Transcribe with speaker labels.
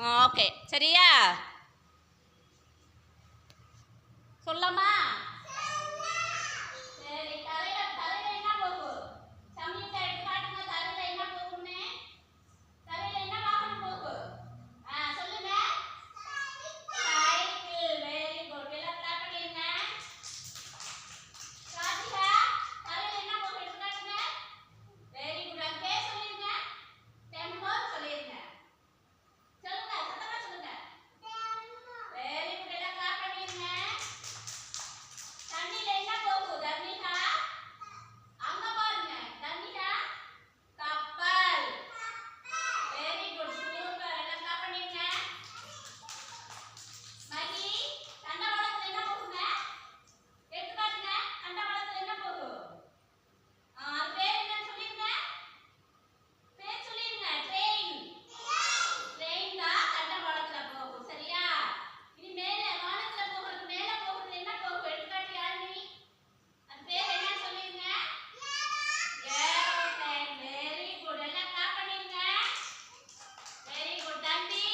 Speaker 1: Okay சரியா? சொல்லலாமா